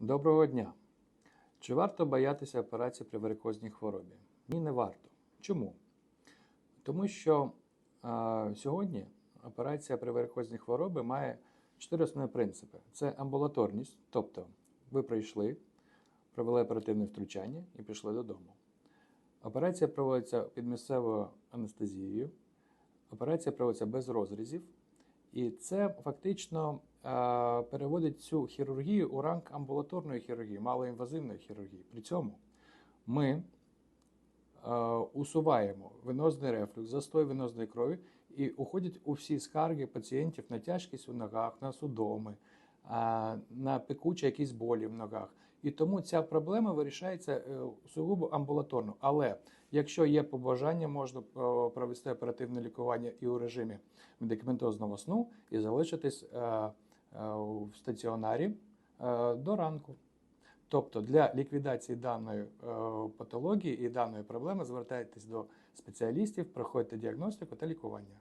Доброго дня! Чи варто боятися операції при варикозній хворобі? Ні, не варто. Чому? Тому що а, сьогодні операція при варикозній хворобі має чотири основні принципи: це амбулаторність, тобто ви прийшли, провели оперативне втручання і пішли додому. Операція проводиться під місцевою анестезією, операція проводиться без розрізів, і це фактично переводить цю хірургію у ранг амбулаторної хірургії, малоінвазивної хірургії. При цьому ми е, усуваємо венозний рефлюкс, застой венозної крові і уходять у всі скарги пацієнтів на тяжкість у ногах, на судоми, е, на пекучі якісь болі в ногах. І тому ця проблема вирішається е, сугубо амбулаторно. Але якщо є побажання, можна е, провести оперативне лікування і у режимі медикаментозного сну і залишитись е, е, в стаціонарі е, до ранку. Тобто для ліквідації даної е, патології і даної проблеми звертайтесь до спеціалістів, проходьте діагностику та лікування.